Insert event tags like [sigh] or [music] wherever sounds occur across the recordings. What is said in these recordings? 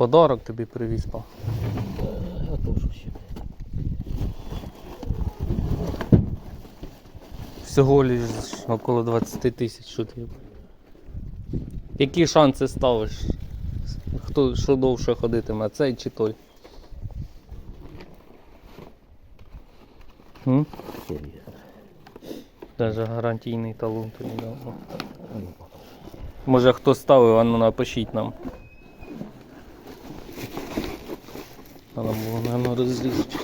Подарок тобі привіз, пап. А то що ще? Всього лиш около 20 тисяч, ти. Які шанси ставиш? Хто що довше ходитиме, цей чи той? М? Даже гарантійний талон тобі дав. Може хто ставив, а ну напишіть нам. Треба наверное, розрізати.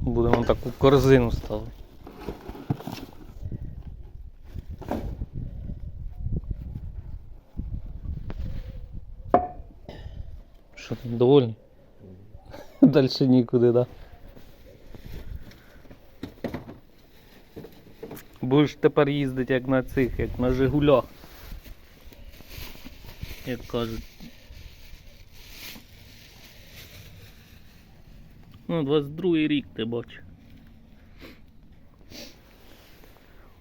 Будемо таку корзину ставити. Що ти довольний? Дальше нікуди, да? Будеш тепер їздити як на цих, як на Жигулях. Як кажуть. Ну, 22 рік ти бачиш.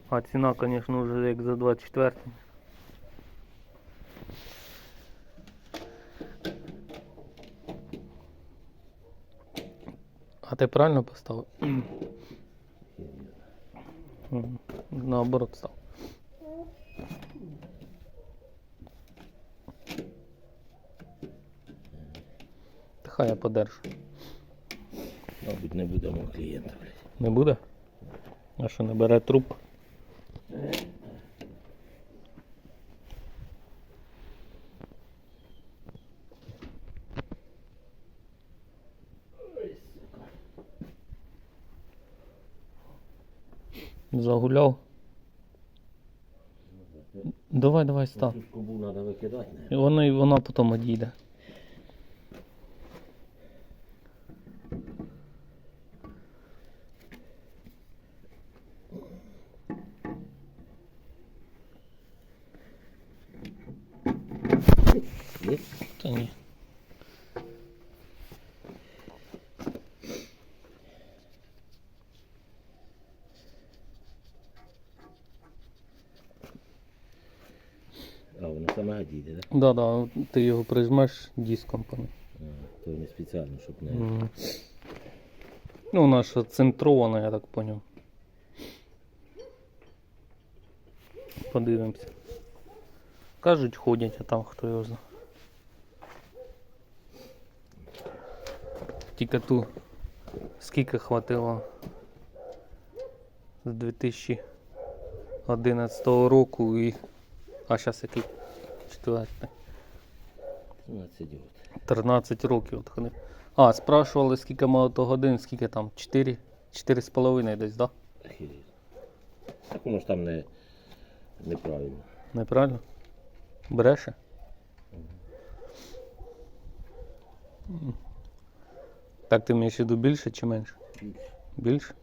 А ціна, звісно, вже як за 24. А ти правильно поставив? Наоборот став. Та Хай я подержу. Мабуть, не будемо клієнта, блядь. Не буде? А що не бере труп? Загуляв. Давай, давай, став. Вона, вона потім одійде. Є? Та ні. А, воно саме дійде, так? Да, да, ти його прижмеш диском по ним. А, то не спеціально, щоб не... Мгм. Ну, вона ж центрована, я так поняв. Подивимося. Кажуть, ходять, а там хто його знає. Тільки ту скільки хватило з 2011 року і. А зараз який? Четвертий. 17 год. 13 років от ходив. А, спрашували, скільки мотогодин, скільки там? 4? 4,5 десь, да? Так воно ж там не... неправильно. Неправильно? Бреше? М. Так ти маєш в виду більше чи менше? Більше. Більше?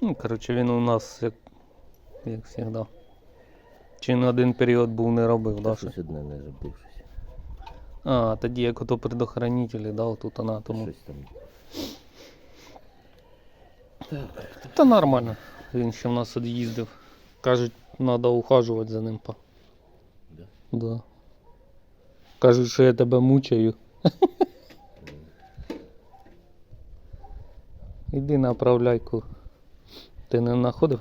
Ну, коротше, він у нас як, як завжди. Чи на один період був не робив, да? Щось одне не зробив щось. А, тоді як ото предохранителі, да, тут вона тому. Щось там. Та нормально. Він ще в нас от їздив. Кажуть, треба ухажувати за ним. Да? Да. Кажуть, що я тебе мучаю. [laughs] Іди на оправляйку. Ти не знаходив?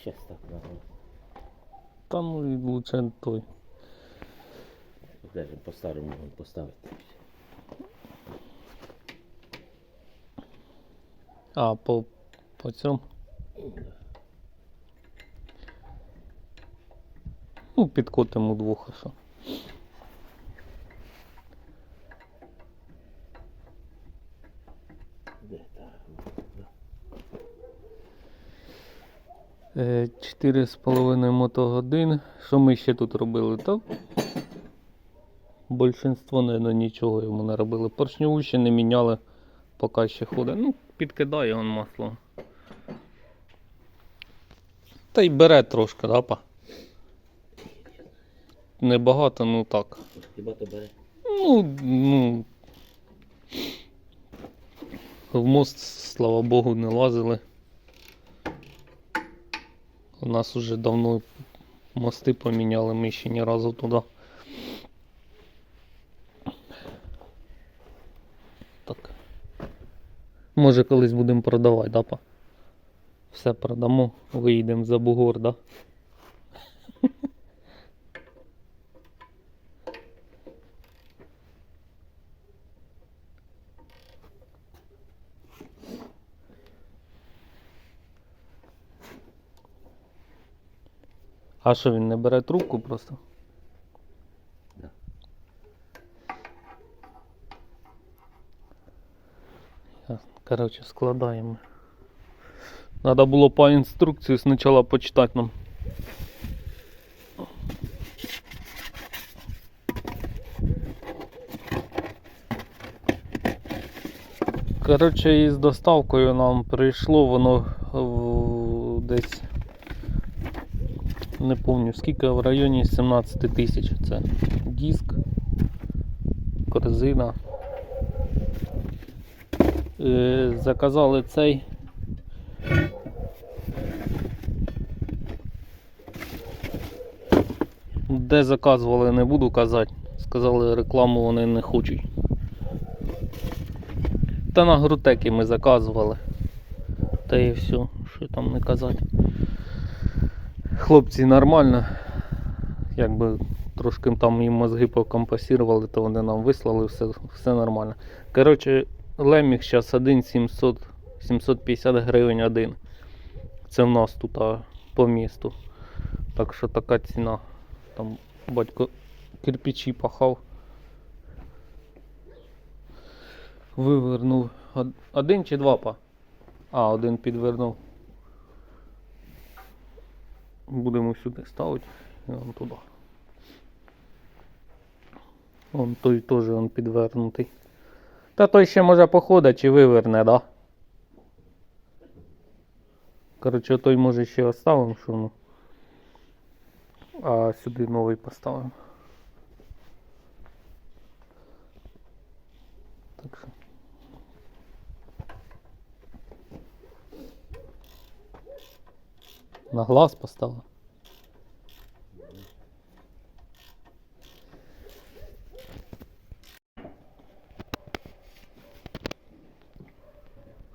Щас так надо. Та ну і лучше той. Даже по-старому вон поставити. А, по, по цьому. Ну, підкотимо двох, а що. Е, 4,5 мотогодин. Що ми ще тут робили? Та Більшинство, мабуть, нічого йому не робили. Поршню ще не міняли, поки ще ходить. Ну, підкидає він масло. Та й бере трошки, да, Небагато, ну так. Хіба то бере? Ну, ну. В мост, слава Богу, не лазили. У нас уже давно Мости поміняли, ми ще ні разу туди. Так. Може колись будемо продавати, да, па? Все продамо, виїдемо за бугор, да? А що він не бере трубку просто? Да. Ясно. Складаємо. Надо було по інструкції спочатку почитати нам. Коротше, із доставкою нам прийшло воно в- десь не пам'ятаю скільки в районі 17 тисяч. Це диск, корзина. Е, заказали цей. Де заказували, не буду казати. Сказали, рекламу вони не хочуть. Та на грутеки ми заказували. Та і все, що там не казати. Хлопці нормально. Якби трошки там їм мозги покомпасірували, то вони нам вислали, все, все нормально. Коротше, леміг зараз один 700, 750 гривень один. Це в нас тут а, по місту. Так що така ціна. Там батько кирпичі пахав. Вивернув. Один чи два па? А, один підвернув. Будемо сюди ставити. І вон туди. Вон той теж он підвернутий. Та той ще може походить чи виверне, да? Коротше, той може ще оставимо, що ну. А сюди новий поставимо. Так що. На глаз поставив.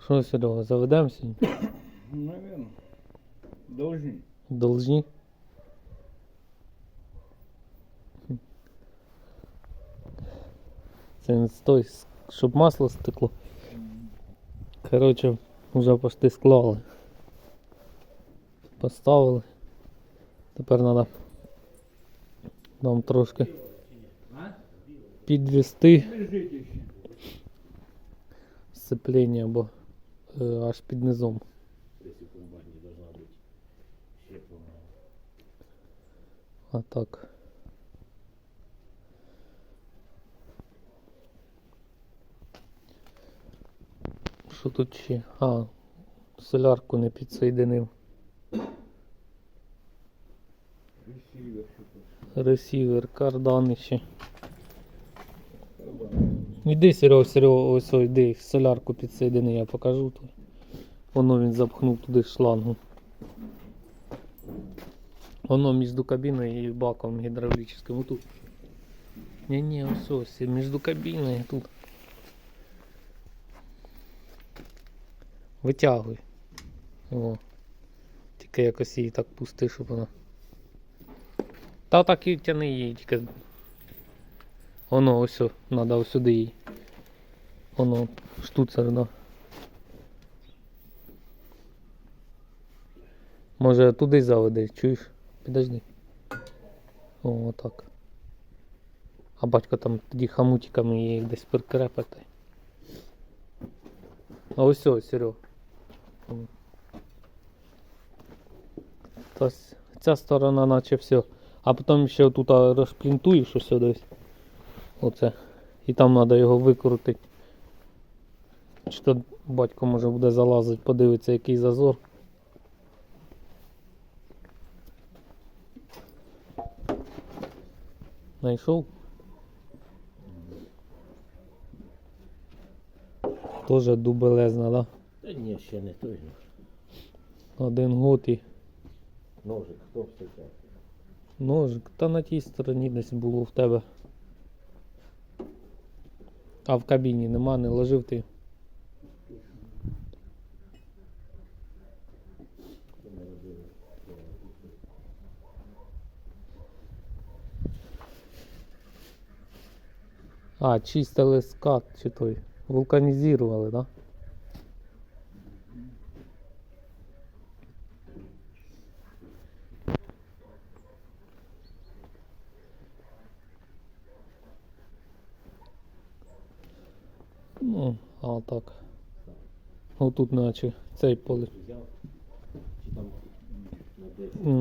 Що, Серега, заведемося? Наверное. Должны. Должні? Це не стой, щоб масло стекло. Коротше, вже почти склали. Поставили. Тепер треба нам трошки підвести сцеплення, бо е, аж під низом. А так. Що тут ще? А, солярку не підсоєдинив. Ресівер, кардан ще. Іди, Серега, Серега, ось ось, іди, солярку підсоєдини, я покажу тобі. Воно він запхнув туди шлангу. Воно між кабіною і баком гідравлічним. Тут. Ні-ні, ось ось, між кабіною тут. Витягуй. О. Тільки якось її так пусти, щоб вона. Та так і тяни її, тільки. Воно ось, треба ось сюди її. Воно штуцер, да. Може туди заведи, чуєш? Підожди. О, отак. А батько там тоді хамутиками її десь прикрепити. А ось ось, Серег. М. Ця сторона наче все. А потім ще тут розплінтуєш ось десь. Оце. І там треба його викрутити. Чи то батько може буде залазити, подивитися який зазор. Знайшов? Тоже дубелезна, да? Та ні, ще не той. Один год і Ножик, хто все? Ножик. Та на тій стороні десь було в тебе. А в кабіні нема, не ложив ти. А, чистили скат чи той. Вулканізували, да? Ну, а так. Отут наче цей поле. Чи там на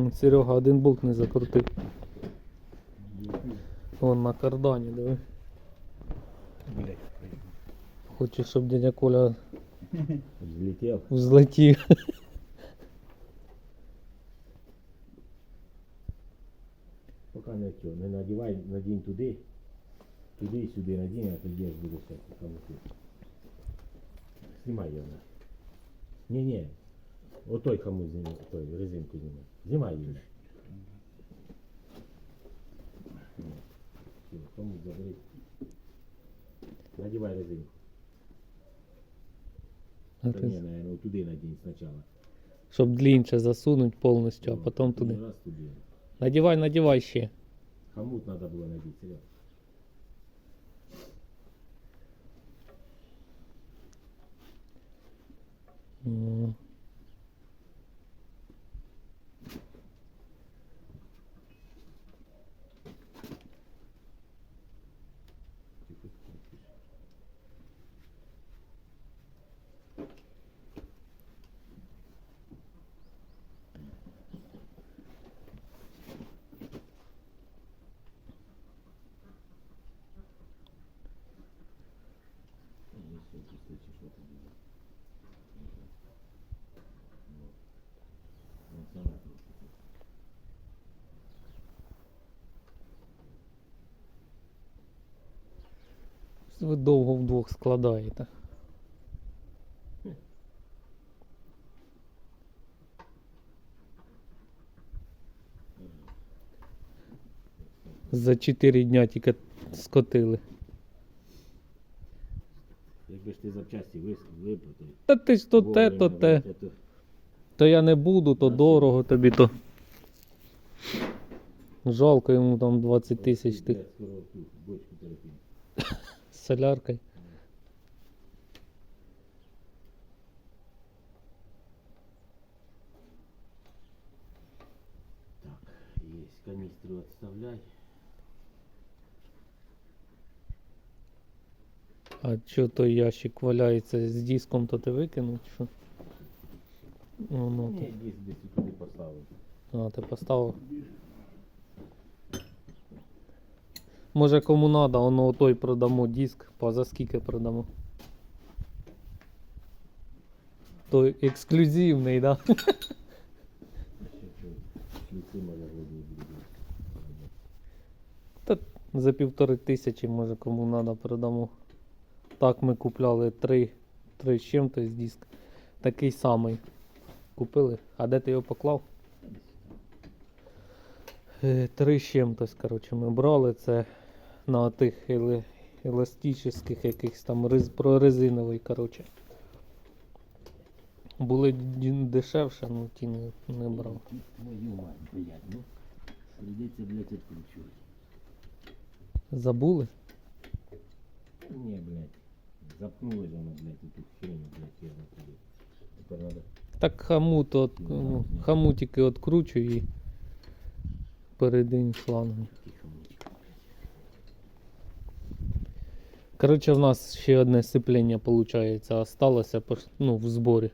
10? Серега один болт не закрутив. Вон на кардані, диви. Хоче, щоб дядя Коля Взлетів. взлетів. Поки не цього, не надівай, надінь туди, туди і сюди надінь, а тоді я буду все. Знімай його. на. Ні, ні. Отой хамут знімай, той резинку знімай. Знімай її. Все, Хамут забери. Надівай резинку. Та ні, наверное, туди надінь спочатку. Щоб длинче засунуть повністю, а потім туди. Раз туди. Надівай, надівай ще. Хомут треба було надіти, Серег. М. Ви довго вдвох складаєте. За 4 дня тільки скотили. Якби ж ти запчасті виплатив. Та ти ж то те, то те. то- То я не буду, то дорого тобі то. Жалко йому там 20 тисяч тих Соляркою. Так, есть канистру отставляй. А що той ящик валяється з диском, то ти викинув? Що? Ну, ну, Ні, десь десь туди поставив. А, ти поставив. Може кому надо, воно той продамо диск, по за скільки продамо. Той ексклюзивний, да? Та за півтори тисячі, може кому надо продамо. Так ми купляли три, три з чим-то з диск. Такий самий. Купили. А де ти його поклав? Е, Три з чим-то, коротше, ми брали це на тих еластичних якихось там прорезиновий, коротше. Були дешевше, ну ті не, не брав. Твою мать, блядь, ну. Придеться, блядь, откручивать. Забули? Не, блядь. Запнули же оно, блядь, эту хрень, блядь, херню туди. Тепер надо. Так хамут, от, ну, хамутики откручую і передень шлангом. Тихо. Коротше, в нас ще одне сцеплення, виходить, осталося ну, в зборі.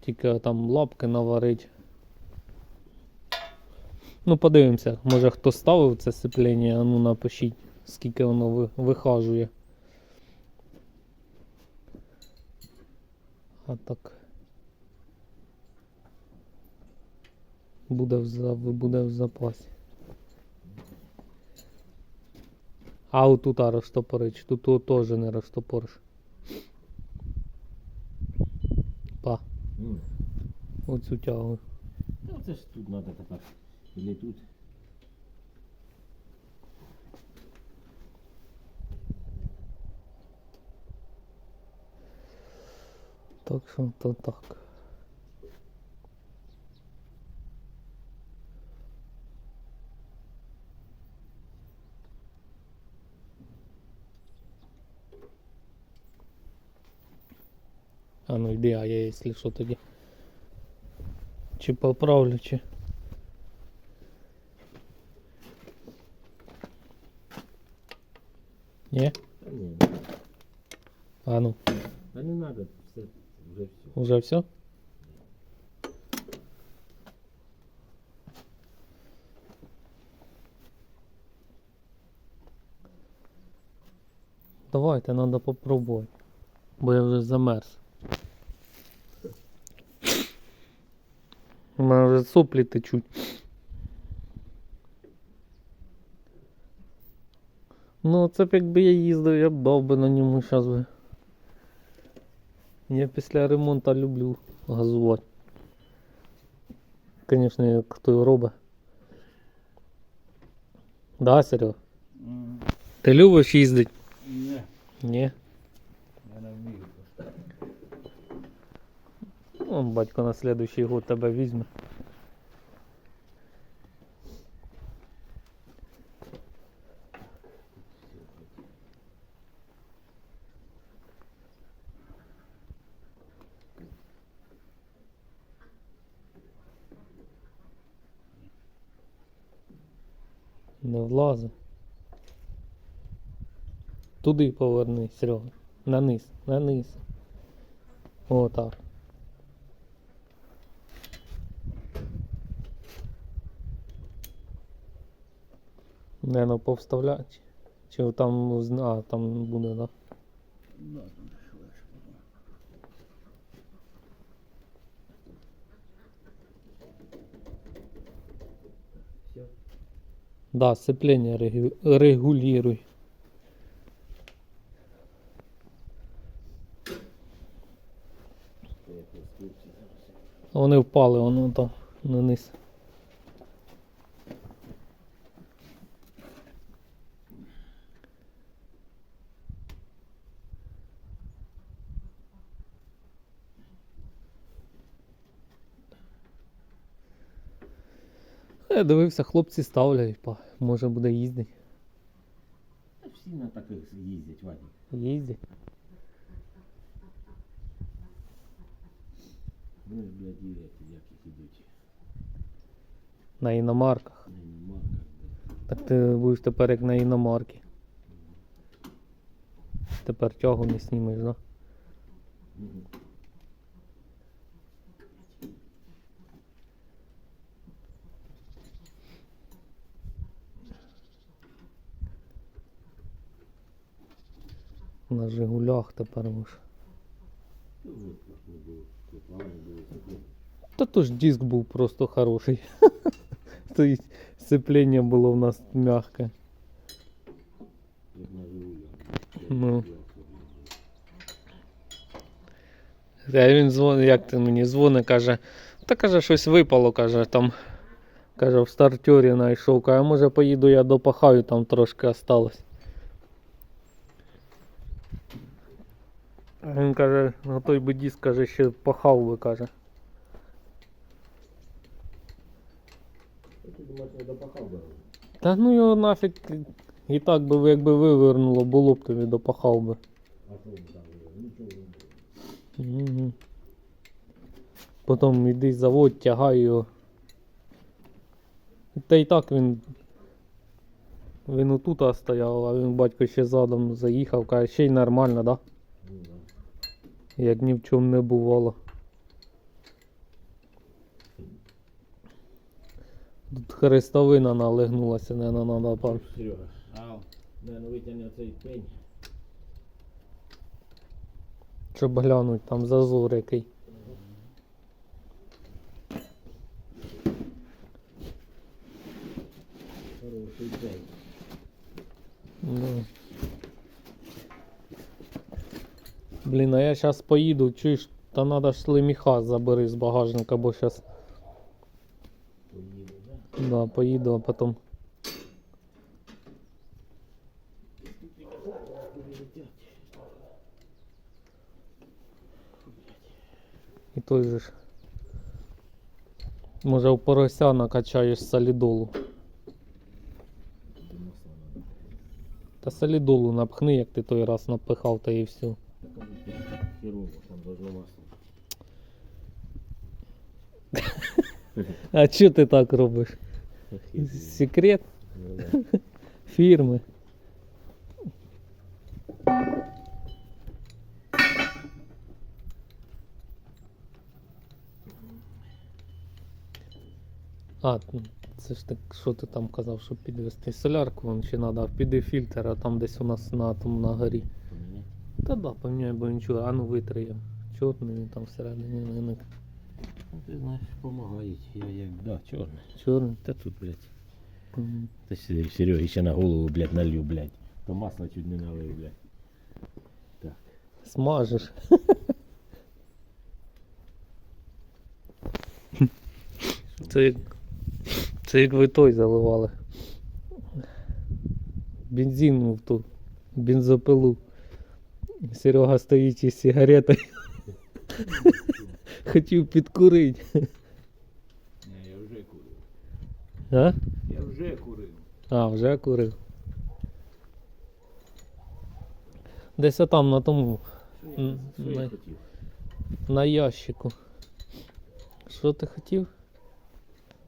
Тільки там лапки наварить. Ну, подивимося, може хто ставив це сцеплення, а ну напишіть, скільки воно вихажує. А так. Буде в, буде в запасі. А отута розтопорич, тут тоже не розтопориш. Па. Mm. Оцю тягу. Та це ж тут надо так. Или тут. Так що то так. А ну йди, а я якщо що тоді. Чи поправлю, чи. Ні? Та ні, А ну, та не треба, все, вже все. уже все? Давайте, треба попробувати. Бо я вже замерз. Мене вже соплі течуть. Ну, це б якби я їздив, я б дав би на ньому зараз би. Я після ремонту люблю газувати. Звісно, як хто робить. Да, Серега? М, Ти любиш їздити? Ні, Ні. я не вмію просто. Ну, батько на следующий год тебе візьме. Не влазить. Туди поверни, Серега. На низ, на низ. О, Не, ну повставляти. Чи там, а, там буде, да? Да, регу- регулируй. Вони впали, воно там на Я дивився, хлопці ставляють, па. може буде їздити. Та всі на таких їздять, Вадик. Їздять. Вони ж, блядь, еті, як їх ідуть. На іномарках. На іномарках. Так ти будеш тепер як на іномарки. Тепер тягу не знімеш, да? Мгм. На Жигулях тепер таке. Та то ж диск був просто хороший. [laughs] То есть сцепление було в нас мягке. Ну. А він дзвонить, як ти мені дзвонить, каже, та каже, щось випало, каже, там. Каже, в стартері знайшов, каже, може поїду я допахаю, там трошки осталось. Він каже, на той би диск, каже, ще пахав би, каже. Ти думаєш, не допахав би? Та ну його нафіг і так би якби вивернуло, було б тобі допахав би. А що ви там? Нічого не було. Угу. Потім іди заводь, тягай його. Та і так він. Він отут стояв, а він батько ще задом заїхав, каже, ще й нормально? Ну, да. Як ні в чому не бувало. Тут хрестовина налегнулася, не надо пар. Серега, Ау. не, ну витягни оцей пень. Щоб глянуть, там зазор який. Хороший пень. Ну. Блін, а я зараз поїду, чуєш, та треба ж леміха забери з багажника, бо зараз Поїду, да? да, поїду, а потім. І той же ж. Може у порося накачаєш солідолу. Та солідолу напхни, як ти той раз напихав, та і все. Херово, там должно масло. А чого ти так робиш? Секрет Ну, фірми. А, це ж так, що ти там казав, щоб підвести солярку, вон чи треба, піди фільтр, а там десь у нас на тому на горі. Та да, поміняй, бо нічого, а ну витри його. Чорний він там всередині не- Ну, ти знаєш, допомагають. Я як, да, чорний. чорний. Та тут, блядь. Та Сер- Сереги ще на голову, блядь, налью, блядь. То масло чуть не налив, блядь. Так. Смажеш. Це як, це як ви той заливали. Бензин в ту бензопилу. Серега стоїть із сигаретою. Хотів підкурити. Ні, я вже курив. А? Я вже курив. А, вже курив. Десь там на тому, Що я не. хотів? на ящику. Що ти хотів?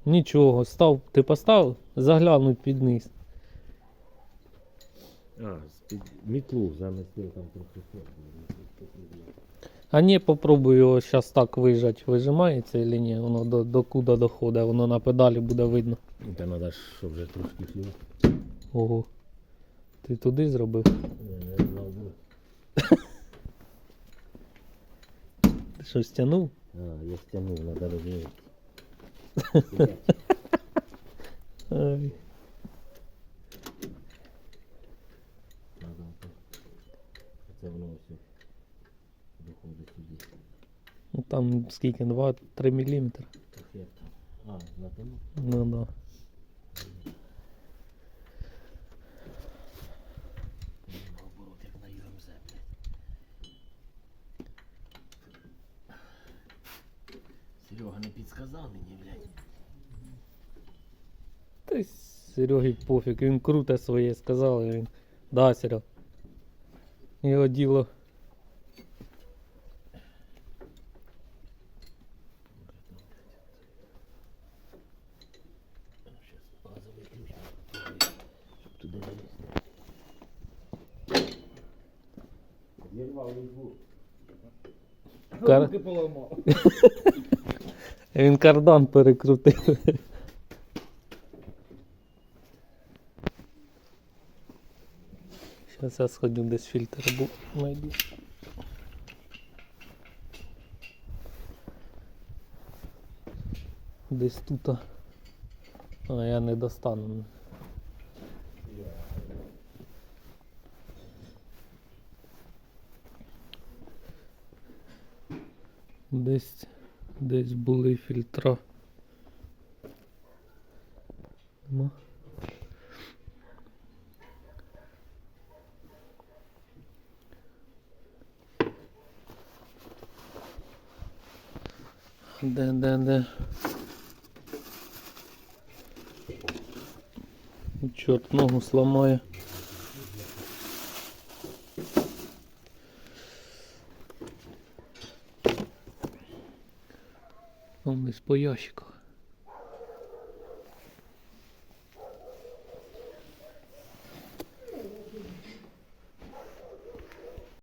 Нічого, став, ти поставив? Заглянуть під низ. А, з-під мітлу замістив там трохи. А ні, попробуй його зараз так вижать. Вижимається чи ні? Воно до, до куди доходить, воно на педалі буде видно. Ну, Та треба щоб вже трошки флюс. Ого. Ти туди зробив? Не, не знав. Ти що стягнув? А, я стягнув, треба розуміти. [laughs] Ай. Це воно все доходить сюди. Ну там скільки? 2-3 мм. А, на тому? Ну да. Серега не підсказав мені, блядь. Та Сереги пофіг, він круте своє сказав, він. Да, Серег. Його діло. Руки поламав. Він кардан перекрутив. Зараз я сходю десь фільтр бу- знайду. Десь тут. А, я не достану. Десь, десь були фільтра. Нема. Де, де, де? Чорт ногу сломає. bo Josiko.